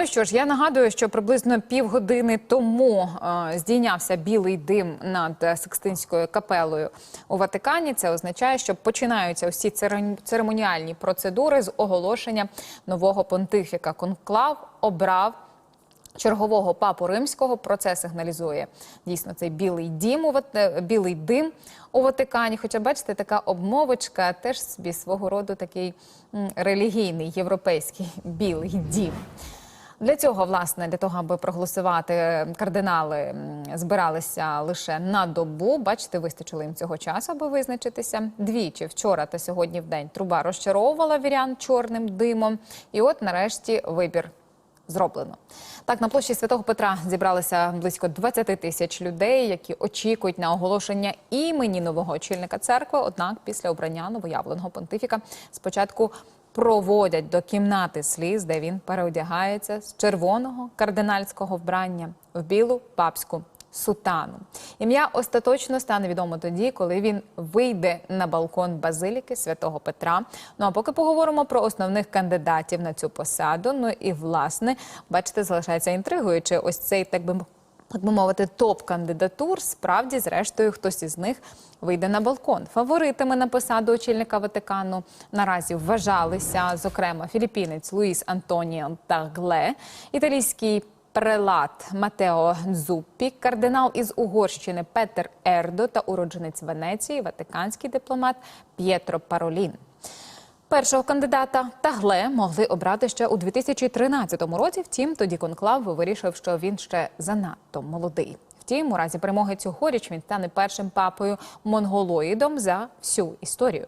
Ну що ж, я нагадую, що приблизно півгодини тому е, здійнявся білий дим над Сикстинською капелою у Ватикані. Це означає, що починаються усі церемоніальні процедури з оголошення нового понтифіка. Конклав обрав. Чергового папу римського про це сигналізує дійсно цей білий дім у е, білий дим у Ватикані. Хоча бачите, така обмовочка теж собі свого роду такий релігійний європейський білий дім. Для цього, власне, для того, аби проголосувати, кардинали збиралися лише на добу. Бачите, вистачило їм цього часу, аби визначитися. Двічі вчора та сьогодні в день труба розчаровувала вірян чорним димом. І от нарешті вибір зроблено. Так, на площі Святого Петра зібралися близько 20 тисяч людей, які очікують на оголошення імені нового очільника церкви. Однак, після обрання новоявленого понтифіка спочатку проводять до кімнати сліз, де він переодягається з червоного кардинальського вбрання в білу папську сутану. Ім'я остаточно стане відомо тоді, коли він вийде на балкон базиліки святого Петра. Ну а поки поговоримо про основних кандидатів на цю посаду. Ну і власне, бачите, залишається інтригою, чи ось цей так би так би мовити, топ кандидатур. Справді, зрештою, хтось із них вийде на балкон. Фаворитами на посаду очільника Ватикану наразі вважалися, зокрема, філіппінець Луїс Антоніо Тагле, італійський прелат Матео Дзуппі, кардинал із Угорщини Петер Ердо та уродженець Венеції, ватиканський дипломат П'єтро Паролін. Першого кандидата Тагле могли обрати ще у 2013 році. Втім, тоді конклав вирішив, що він ще занадто молодий. Втім, у разі перемоги цьогоріч він стане першим папою монголоїдом за всю історію.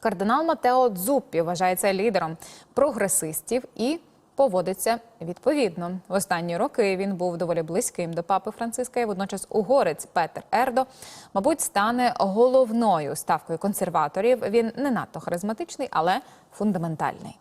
Кардинал Матео Дзуппі вважається лідером прогресистів і поводиться відповідно. В останні роки він був доволі близьким до папи Франциска. і Водночас угорець Петер Ердо, мабуть, стане головною ставкою консерваторів. Він не надто харизматичний, але фундаментальний.